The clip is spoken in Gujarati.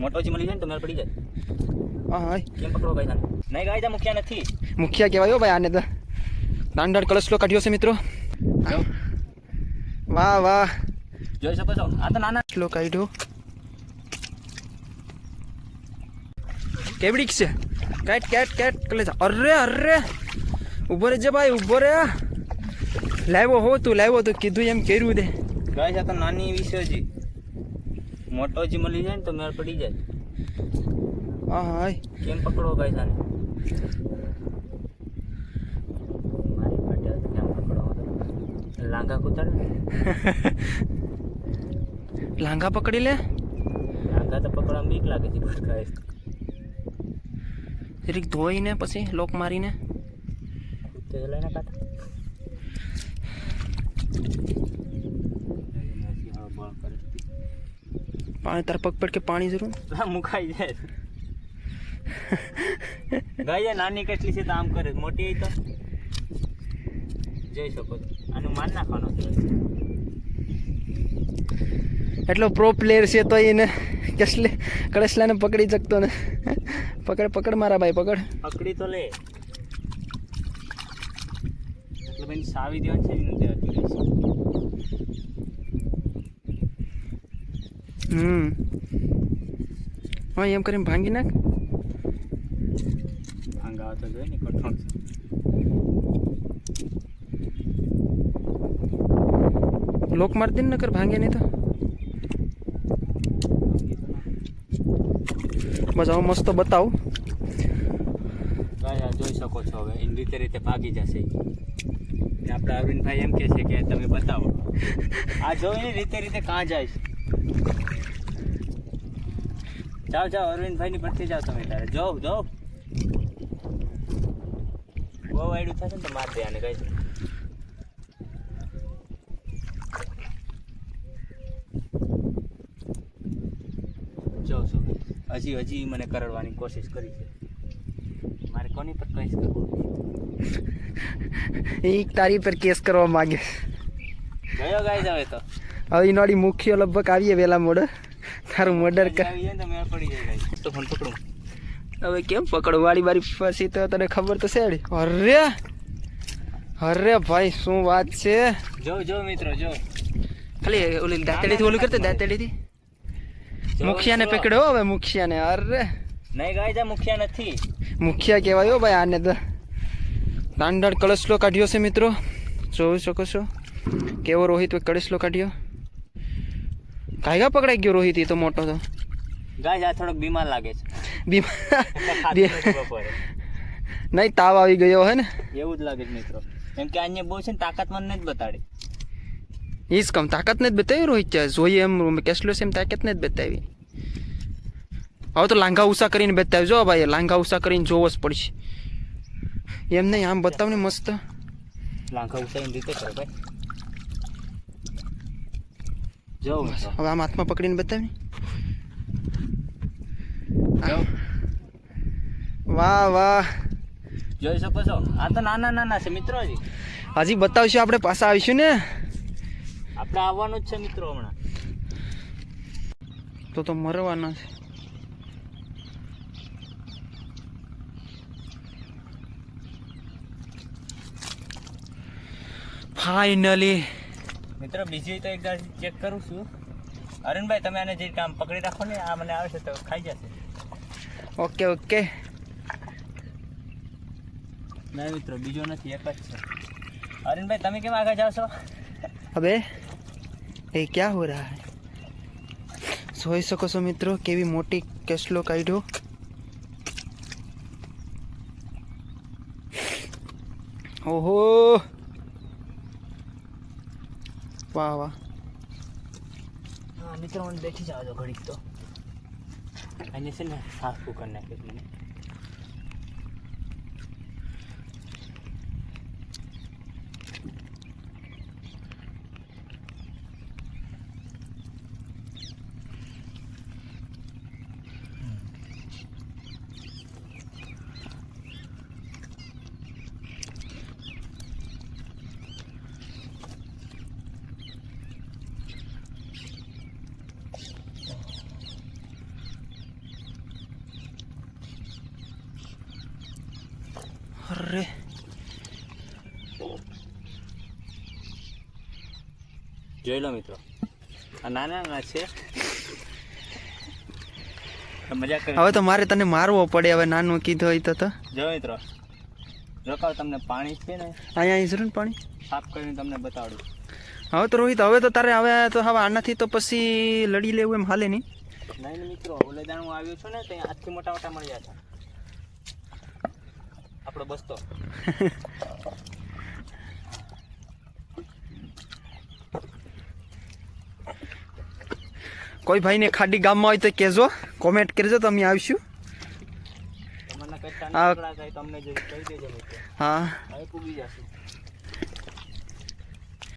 મોટો જે મળી જાય ને તો મેળ પડી જાય. હા હા. કેમ પકડો ભાઈ તને? નહીં ગાય જા મુખ્યા નથી. મુખિયા કહેવાય ભાઈ આને તો. દાંડાળ કળશલો કાઢ્યો છે મિત્રો. વાહ વાહ. જોઈ શકો છો. આ તો નાના કળશલો કાઢ્યો. કેવડીક છે? કેટ કેટ કેટ. કલે છે અરે અરે. ઊભો રે જે ભાઈ ઊભો રે. લાવ્યો હો તું લાવ્યો તું કીધું એમ કર્યું દે. ગાય આ તો નાની વિશે હજી. મોટો જે મળી જાય ને તો મેળ પડી જાય. હા હા કેમ પકડો ભાઈ સાને મારી માટે કેમ પકડો? લાંગા કૂતર લાંગા પકડી લે? લાંગા તો પકડવા બીક લાગે છે ભટકાય જરીક ધોઈને પછી લોક મારીને. તે લઈને કાઢ. પાણી તાર પગ પડ કે પાણી જરૂર? મુકાઈ જાય. ગાય નાની કેટલી છે તો આમ કરે. મોટી તો? જોઈ શકો આનું માન નાખવાનો એટલો પ્રો પ્લેયર છે તો એને કસલે કડસલાને પકડી શકતો ને. પકડ પકડ મારા ભાઈ પકડ. પકડી તો લે. એટલે ભાઈ સાવી દેવાનું છે ને દેવાતી હમ. હા એમ કરીને ભાંગી નાખ. ભાંગાવા તો જોઈએ ને કઠણ લોક મારી દે ને નકર ભાંગે નહીં તો. બસ હવે મસ્ત બતાવ. જોઈ શકો છો હવે. એની રીતે રીતે ભાગી જશે. આપણે અરવિંદભાઈ એમ કહે છે કે તમે બતાવો. આ જોઈને રીતે રીતે કાં જાય છે. જાઓ જાઓ અરવિંદભાઈની પરથી જાઓ તમે તારે જો જો બહુ વાયડું થશે ને તો માર દે આને કઈ. જાઉં છું હજી હજી મને કરડવાની કોશિશ કરી છે. મારે કોની પર કેસ કરવું? એ તારી પર કેસ કરવા માંગે ગયો ગાય જાવે તો. હવે એનોડી મુખ્ય લગભગ આવીએ વેલા મોડે. તારું મર્ડર કર હવે કેમ પકડો? વાળી વાળી પછી તો તને ખબર તો છે અરે! અરે ભાઈ શું વાત છે? જો જો મિત્રો જો. ખાલી ઓલી દાંતેડીથી ઓલું કરતો દાંતેડીથી. મુખિયાને. પકડ્યો હવે મુખિયાને. અરે! નહીં ગાય જા મુખ્યા નથી. મુખિયા કહેવાય ભાઈ આને તો. દાંડળ કળશલો કાઢ્યો છે મિત્રો. જોઈ શકો છો? કેવો રોહિત કળશલો કાઢ્યો. કાયગા પકડાઈ ગયો રોહિત એ તો મોટો તો? ગાય જા થોડોક બીમાર લાગે છે. બીમાર? નહીં તાવ આવી ગયો હે ને? એવું જ લાગે છે મિત્રો. કેમ કે અહીંયા બહુ છે ને તાકાતમંદ નથી બતાડી. ઈ કમ તાકાત ને જ બતાવી રોહિત છે જોઈએ એમ કેસલો છે એમ તાકાત ને જ બતાવી. હવે તો લાંઘા ઉષા કરીને બતાવી જો ભાઈ લાંઘા ઉષા કરીને જોવો જ પડશે. એમ નહીં આમ બતાવ ને મસ્ત. લાંઘા ઉષા એમ રીતે કરો ભાઈ. જો મિત્રો હવે આમ હાથમાં પકડીને બતાવી વાહ વાહ. જોઈ શકો છો. આ તો નાના નાના છે મિત્રો હજી. હજી બતાવશું આપણે પાછા આવીશું ને. આપણે આવવાનું જ છે મિત્રો હમણાં. તો તો મરવાના છે. ફાઇનલી મિત્રો બીજી તો એક ચેક કરું છું. અરુણભાઈ તમે આને જે કામ પકડી રાખો ને આ મને આવે છે તો ખાઈ જશે. Okay okay. ના મિત્રો બીજો નથી એક જ છે. અરુણભાઈ તમે કેમ આગળ જાઓ છો? હવે એ ક્યાં હો રહા હૈ? જોઈ શકો છો મિત્રો કેવી મોટી કેસલો કાઢ્યો. ઓહો! વાહ વાહ. હા મિત્રો બેઠી જાવ ઘડીક તો. અને છે ને સાફ કરી નાખે અરે જોઈ લો મિત્રો. આ નાના નાના છે મજા કરે. હવે તો મારે તને મારવો પડે હવે નાનું કીધું હોય તો તો. જો મિત્રો રોકાવ તમને પાણી છે ને? અહીંયા અહીં જરૂર પાણી? સાફ કરીને તમને બતાવડું હવે તો રોહિત હવે તો તારે હવે તો હવે આનાથી તો પછી લડી લેવું એમ હાલે નહીં. નહીં મિત્રો ઓલે દાણ હું આવ્યો છું ને ત્યાં આજથી મોટા મોટા મળ્યા હતા આપણો બસતો. કોઈ ભાઈને ખાડી ગામમાં હોય તો કહેજો. કોમેન્ટ કરજો તો અમે આવીશું હા.